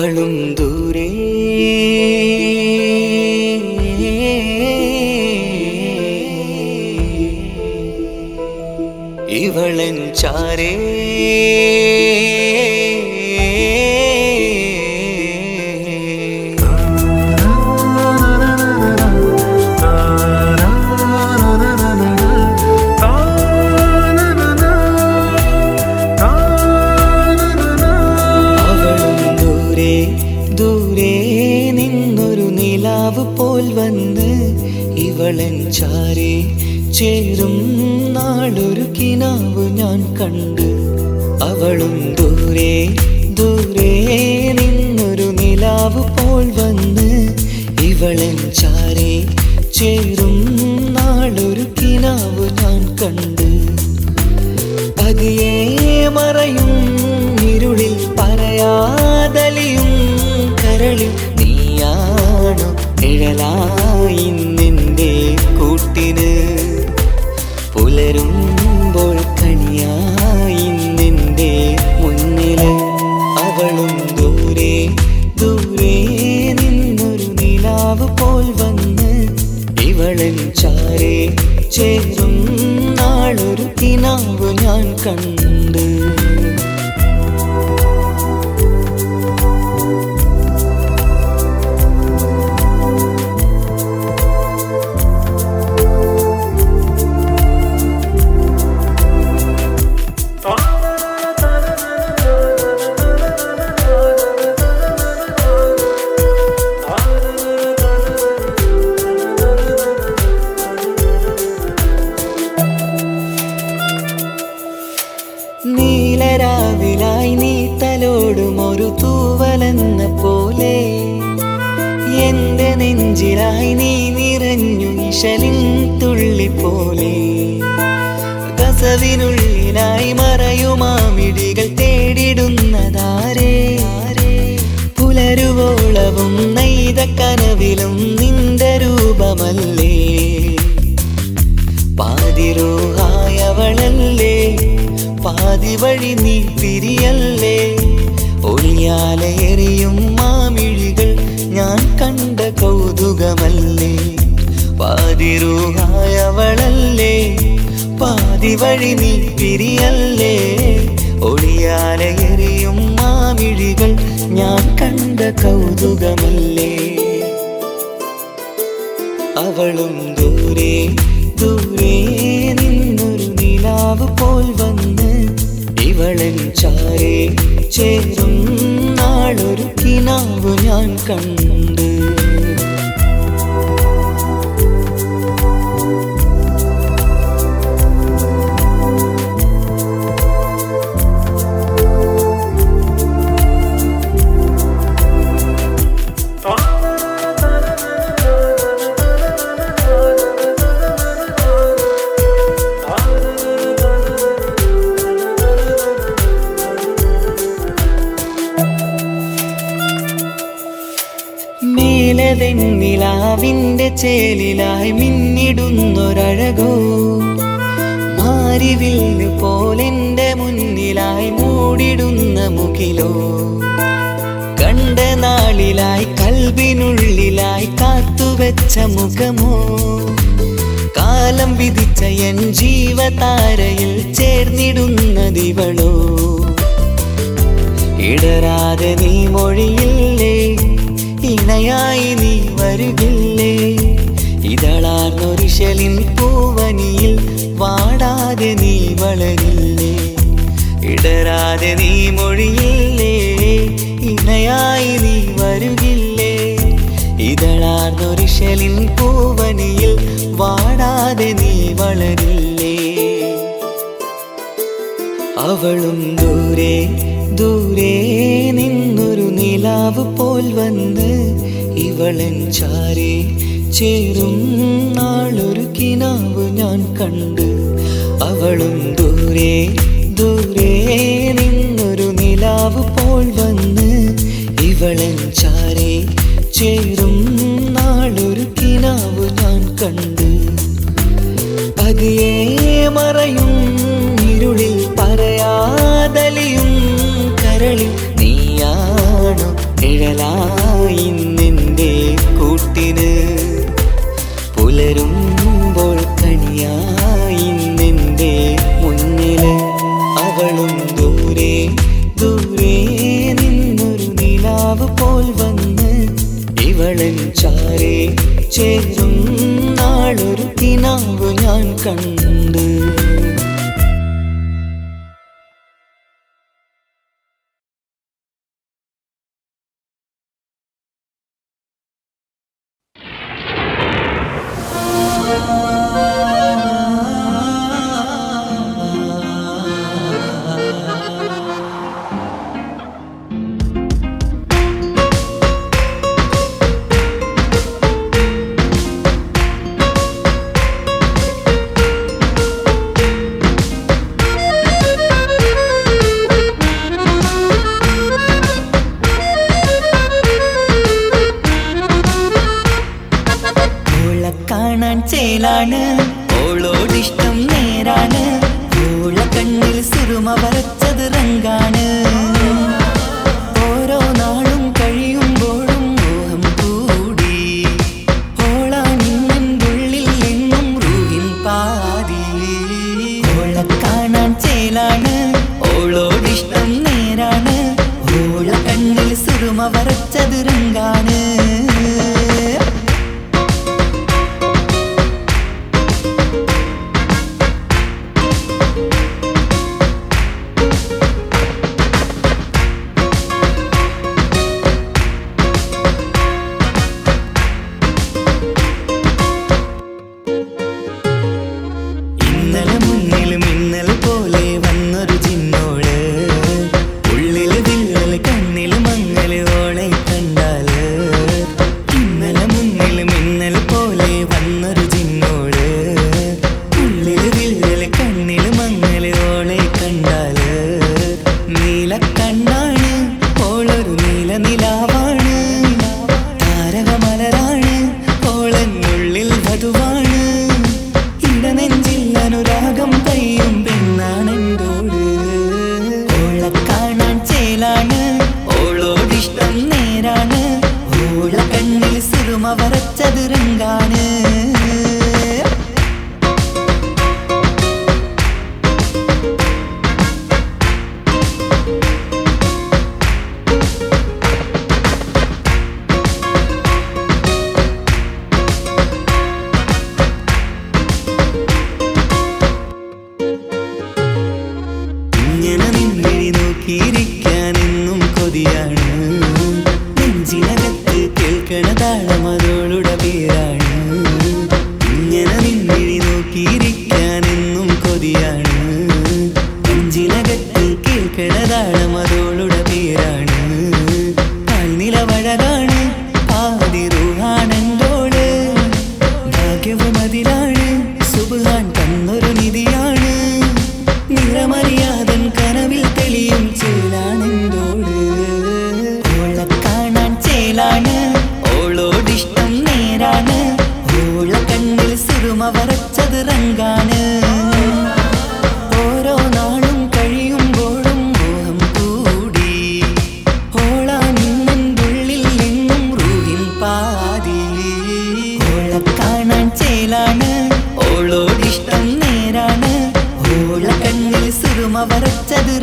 അവളും ദൂരെ. ഇവളൻ ചാരേ. ഇവളൻ ചാരി ചേരും നാളൊരു കിനാവ് ഞാൻ കണ്ട്. അവളും ദൂരെ ദൂരെ നിന്നൊരു നിലാവ് പോൽ വന്ന്. ഇവളൻ ചാരി ചേരും നാളൊരു കിനാവ് ഞാൻ കണ്ട്. പതിയെ മറയും ഇരുളിൽ പറയാതലിയും കരളിൽ നീയാണു നിഴലായി ചേരും നാളൊരു കിനാവ് ഞാൻ കണ്ട്. ഒളിയാലെറിയും മാമിഴികൾ ഞാൻ കണ്ട കൗതുകമല്ലേ? പാതിരൂഹായവളല്ലേ? പാതി വഴി നീ പിരിയല്ലേ ഒളിയാലെറിയും മാമിഴികൾ ഞാൻ കണ്ട കൗതുകമല്ലേ? അവളും ദൂരെ ദൂരെ നിന്നൊരു നിലാവ് പോൽ വന്ന് ഇവളൻ ചാരെ ചേരും നാളൊരു കിനാവ് ഞാൻ കണ്ട്. ചേലിലായി മിന്നിടുന്നൊരഴകോ? മാരിവില്ല് പോലെന്റെ മുന്നിലായി മൂടിടുന്ന മുകിലോ? കണ്ട നാളിലായി കൽവിനുള്ളിലായി കാത്തുവെച്ച മുഖമോ? കാലം വിധിച്ച എൻ ജീവതാരയിൽ ചേർന്നിടുന്നതിവളോ? ഇടരാതെ നീ മൊഴിയില്ലേ? ഇണയായി നീ വരുകില്ലേ ഇതളാർന്നൊരിശലിൻ പൂവനിയിൽ വാടാതെ നീ വളരില്ലേ? ഇടരാതെ നീ മൊഴിയില്ലേ? ഇണയായി നീ വരുകില്ലേ? ഇതളാർന്നൊരിശലിൻ പൂവനിയിൽ വാടാതെ നീ വളരില്ലേ? അവളും ദൂരെ ദൂരെ നിന്നൊരു നിലാവ് പോൽ വന്ന് ഇവളൻ ചാരെ ചേരും നാളൊരു കിനാവ് ഞാൻ കണ്ട് അവളും ദൂരെ நீலக்கண்ணா மர்ம வரச்சது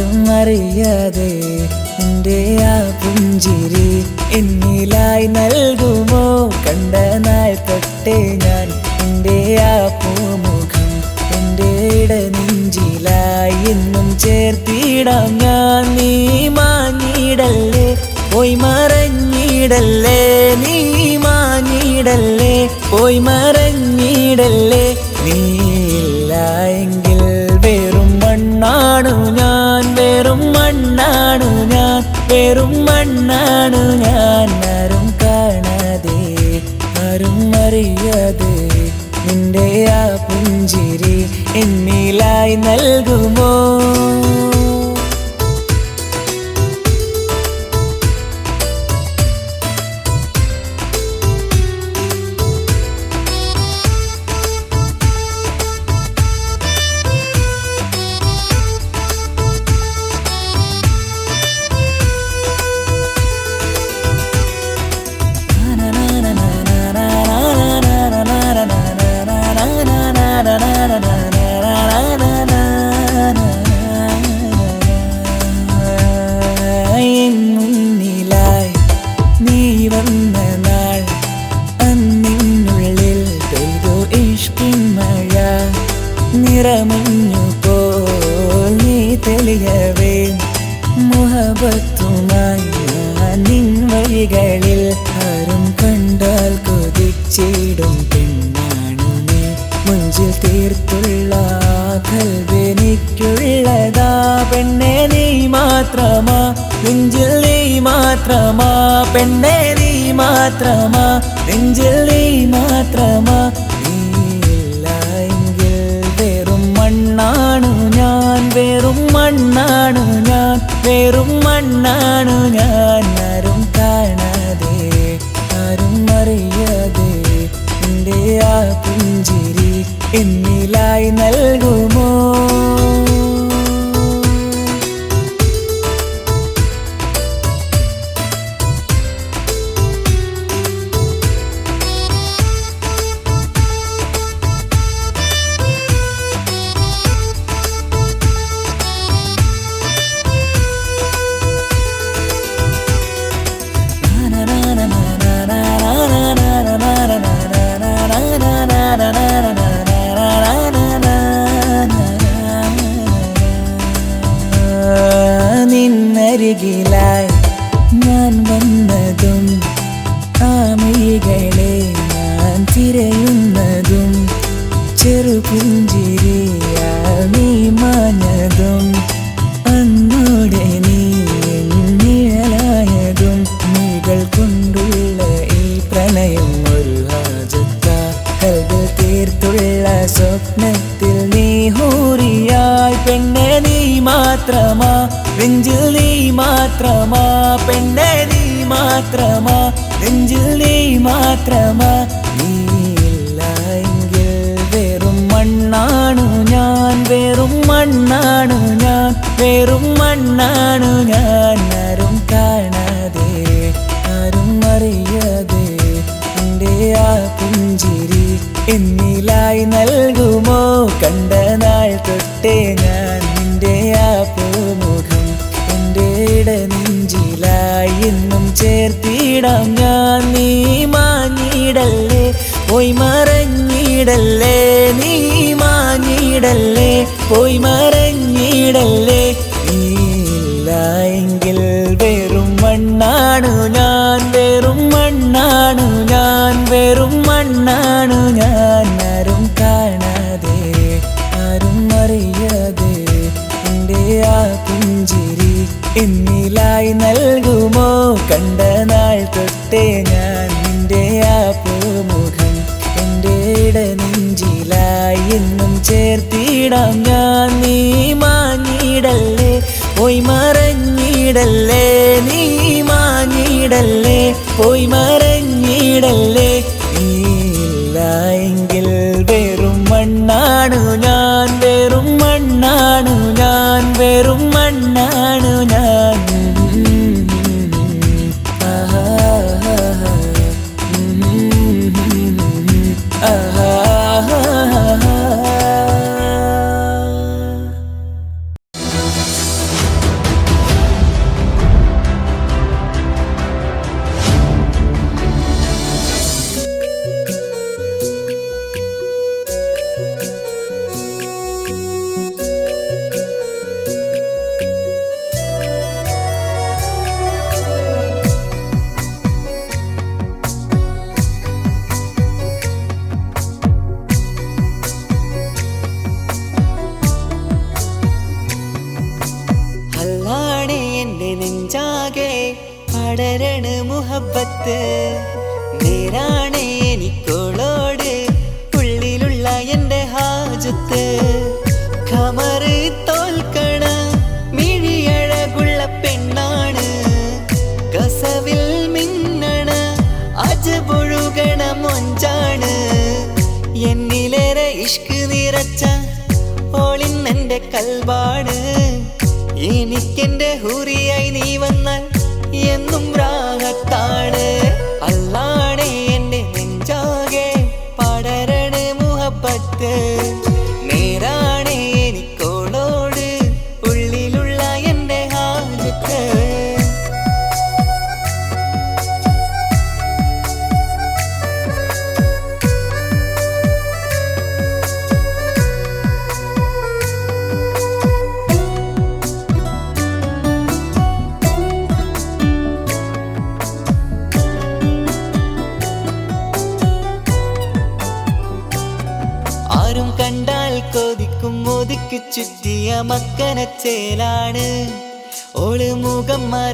ആരും അറിയാതെ എന്റെ ആ പുഞ്ചിരി എന്നിലായി നൽകുമോ? കണ്ട നാൾ തൊട്ടേ ഞാൻ എന്റെ ആ പൂമുഖം എന്റെ ഇട നെഞ്ചിലായി എന്നും ചേർത്തിടാം ഞാൻ. നീ മാഞ്ഞിടല്ലേ പോയി മറഞ്ഞിടല്ലേ? നീ മാഞ്ഞിടല്ലേ പോയി മറഞ്ഞിടല്ലേ? എന്നിലായി തിരയുന്നതും ചെറുപുഞ്ചിരിയാ നീ അന്നോടെ നീ നിഴലായതും. നീകൾ കൊണ്ടുള്ള ഈ പ്രണയം ഒരു ഹാജത്ത. കൽവ് തീർത്തുള്ള സ്വപ്നത്തിൽ നീ ഹൂറിയായി. പെണ്ണെ നീ മാത്രമാ. നെഞ്ചിൽ നീ മാത്രമാ. പെണ്ണെ നീ മാത്രമാ. നെഞ്ചിൽ നീ മാത്രമാ. നീയില്ല വെറും മണ്ണാണ് ഞാൻ വെറും മണ്ണാണ് ഞാൻ ആരും കാണാതെ ആരും അറിയാതെ എന്റെ ആ പുഞ്ചിരി എന്നിലായി നൽകുമോ? കണ്ട നാൾ തൊട്ടേ ഞാൻ നിന്റെ ആ പൂമുഖം എന്റെ ഇട നെഞ്ചിലായി എന്നും ചേർത്തിടാം ഞാൻ. നീ മാഞ്ഞിടല്ലേ പോയി മറഞ്ഞിടല്ലേ നീ മാഞ്ഞിടല്ലേ പോയി മറഞ്ഞിടല്ലേ? നീയില്ല എങ്കിൽ വെറും മണ്ണാണു ഞാൻ വെറും മണ്ണാണു ഞാൻ വെറും മണ്ണാണു ഞാൻ. ആരും കാണാതെ ആരും അറിയാതെ എന്റെ ആ പുഞ്ചിരി എന്നിലായി നൽകുമോ? കണ്ട നാൾ തൊട്ടേ ഇടനെഞ്ചിലായി എന്നും ചേർത്തിടാം ഞാൻ. നീ മാഞ്ഞിടല്ലേ? പോയി മറഞ്ഞിടല്ലേ? നീ മാഞ്ഞിടല്ലേ? പോയി മറഞ്ഞിടല്ലേ? പടരണ മുഹബത്ത്. നേരാണ് എനിക്കോളോട് ഉള്ളിലുള്ള എന്റെ ഹാജത്ത്. കമറ് തോൽക്കണ മിഴിയഴകുള്ള പെണ്ണാണ്. കസവിൽ മിന്നണ അജപൊഴുകണ മൊഞ്ചാണ്. എന്നിലേറെ ഇഷ്ക് നിറച്ച ഓളിന്നെന്റെ കൽവാട് എനിക്കെന്റെ ഹുറിയായി നീ വന്നാൽ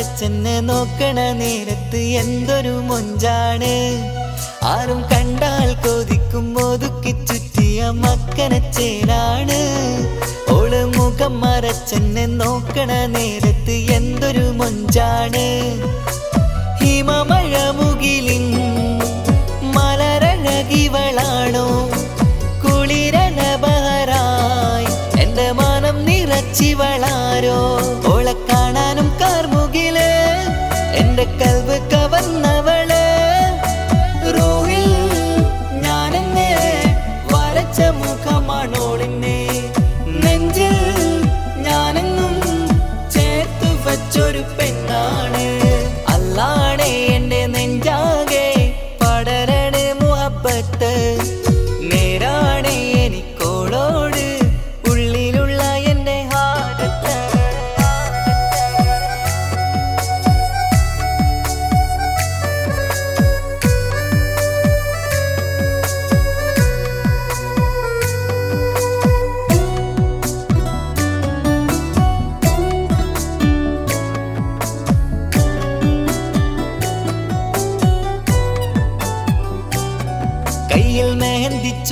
മുഖം മറച്ചെന്നെ നോക്കണ നേരത്ത് എന്തൊരു മൊഞ്ചാണ്. ആരും കണ്ടാൽ കൊതിക്കും ഒതുക്കി ചുറ്റിയ മക്കനച്ചേനാണ് ഓൾ മുഖം മറച്ചെന്നെ നോക്കണ നേരത്ത് എന്തൊരു മൊഞ്ചാണ്. ഹിമമഴ മുകിലിൻ മലരഴകിവളാണോ. കുളിരന ബഹറായി എന്റെ മാനം നിറച്ചിവളാരോ.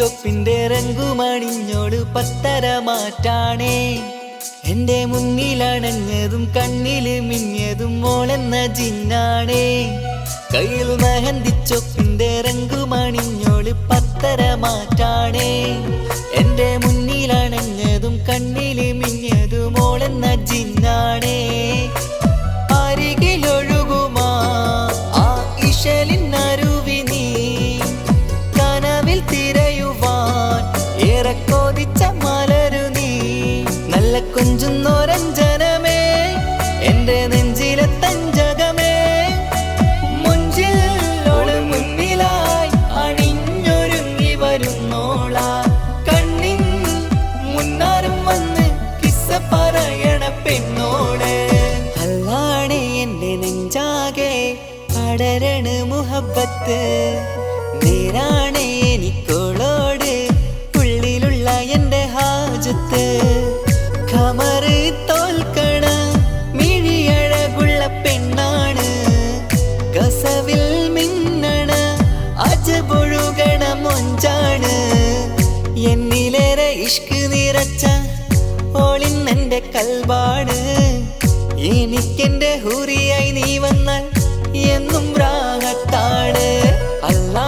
മെഹന്തിച്ചൊപ്പിന്റെ രംഗുമണിഞ്ഞോട് പത്തര മാറ്റാണേ. എന്റെ മുന്നിലണഞ്ഞതും കണ്ണിൽ മിന്നിയതും മോളെന്ന ജിന്നാണേ. കയ്യിൽ മഹന്തിച്ചൊപ്പിന്റെ രംഗുമണിഞ്ഞോട് പത്തര മാറ്റാണേ. എന്റെ മുന്നിലണഞ്ഞതും കണ്ണിൽ മിന്നിയതും മോളെന്ന ജിന്നാണേ. recorrer. കൽവാണ് എനിക്കെന്റെ ഹുറിയായി നീ വന്നാൽ എന്നും രാഗത്താണ് അല്ലാണ്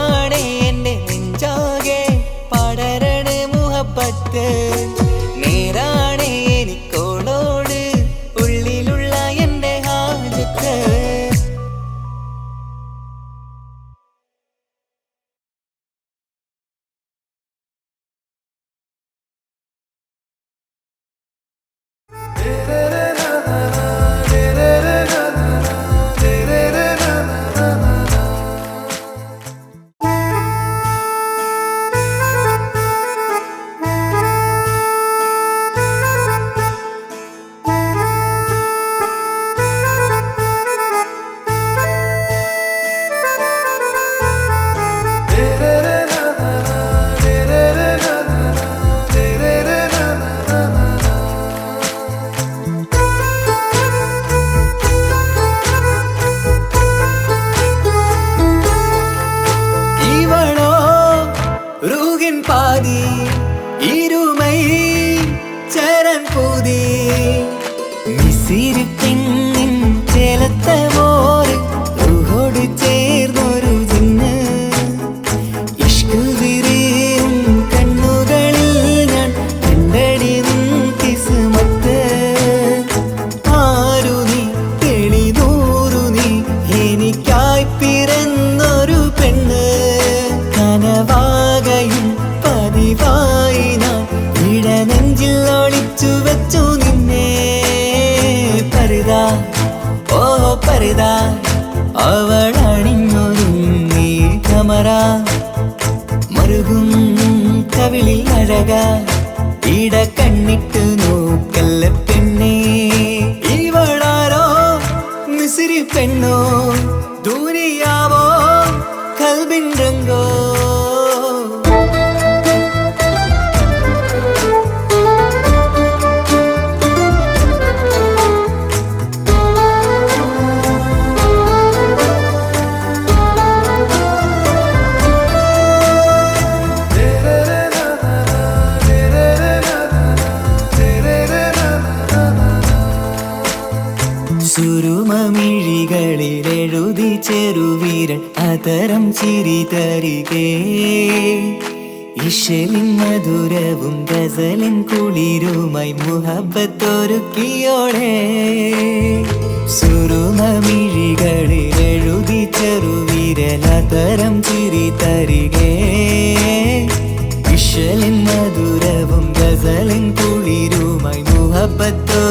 പതിവായി ഞാൻ ഇടനെഞ്ചിൽ ഒളിച്ചു വെച്ചു നിന്നെ. പരിതാ ഓ പരിതാ അവൾ അണിഞ്ഞൊരുങ്ങി കമറ. മരുകും കവിളിൽ അഴക ഇട സുരുമമിഴികളിൽ എഴുതി ചെറുവീരൻ അതരം ചിരി തരികേ ഇഷലിൻ മധുരവും ഗസലിൻ കുളിരുമായി മുഹബത്തൊരുക്കിയോടെ സുരുമമിഴികളിൽ എഴുതി ചെറുവീരൻ അതരം ചിരി തരികേ ഇഷലിൻ മധുരവും ഗസലിൻ കുളിരുമായി മുഹബത്തൊരുക്കിയോടെ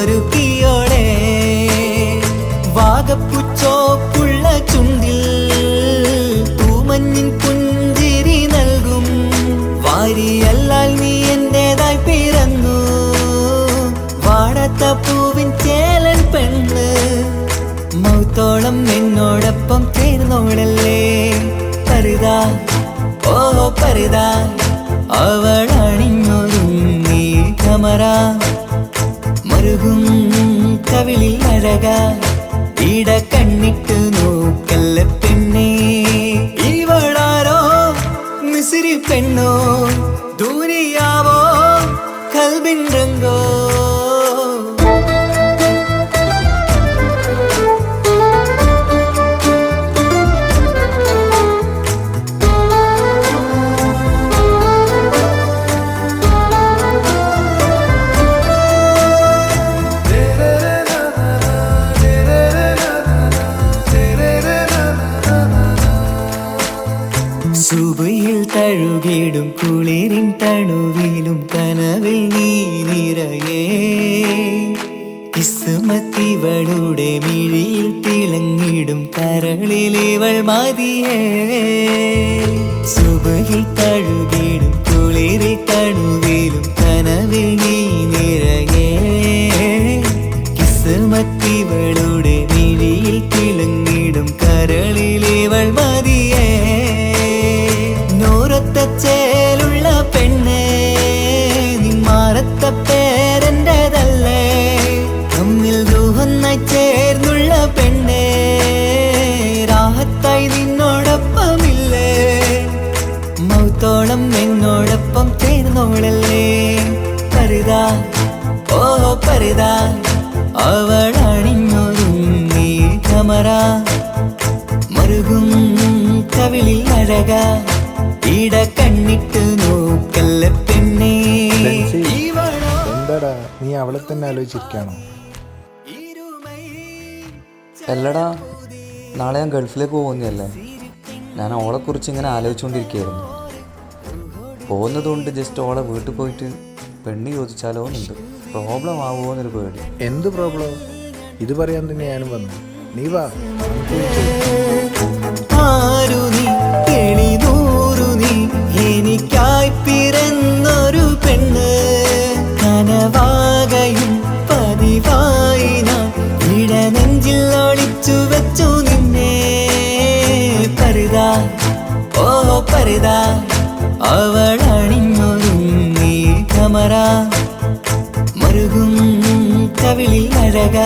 മൗത്തോളം എന്നോടൊപ്പം ചേർന്നോളല്ലേ പരിതാ ഓ പരിതാ അവൾ അണിഞ്ഞൊരുങ്ങി കമറ. മറുകും കവിളിൽ അഴക ഇട കണ്ണിട്ട് നോക്കല്ല പെണ്ണേ? ഇവളാരോ മിസിരി പെണ്ണോ ദൂരിയാവോ കൽബിൻ രംഗോ? സുബയിൽ തഴുകിടും കുളിരിൻ തണുവിലും കനവിൽ നീ നിറയേ കിസ്മത്തിവളുടെ മിഴിയിൽ തിളങ്ങിടും കരളിലിവൾ മതിയേ സുബയിൽ തഴുകിടും കുളിരിൽ തണുവിലും കനവിൽ നീ നിറയേ കിസ്മത്തിവളുടെ മിഴിയിൽ തിളങ്ങിടും കരളിലിവൾ മതിയേ ചേർന്നോളല്ലേ പരിതാ. ഓ പരിതാ. അവൾ അണിഞ്ഞൊരുങ്ങി കമറ മറുകും കവിളിൽ അഴക. ഇട കണ്ണിട്ട് നോക്കല്ല പെണ്ണേ. എന്താടാ? നീ അവളെ തന്നെ ആലോചിച്ചിരിക്കാണോ അല്ലടാ നാളെ ഞാൻ ഗൾഫിലേക്ക് പോകുന്നതല്ലേ? ഞാൻ ഓളെക്കുറിച്ച് ഇങ്ങനെ ആലോചിച്ചുകൊണ്ടിരിക്കുകയായിരുന്നു. പോകുന്നതുകൊണ്ട് ജസ്റ്റ് ഓളെ വീട്ടിൽ പോയിട്ട് പെണ്ണ് ചോദിച്ചാലോ എന്നുണ്ട്. പ്രോബ്ലം ആവുമോ എന്നൊരു പേടി. എന്ത് പ്രോബ്ലം ഇത് പറയാൻ തന്നെ ഞാനും വന്നു. നീ വാ. നമുക്ക് ആരു നീ? തെളിനൂറു നീ? എനിക്കായി പിറന്നൊരു പെണ്ണ്. കനവാകയും പതിവായി ഞാൻ ഇടനെഞ്ചിൽ ഒളിച്ചു വെച്ചു നിന്നെ. പരിതാ. ഓ പരിതാ. അവൾ അണിഞ്ഞൊരുങ്ങി കമറ മരുകും കവിളിൽ അഴക.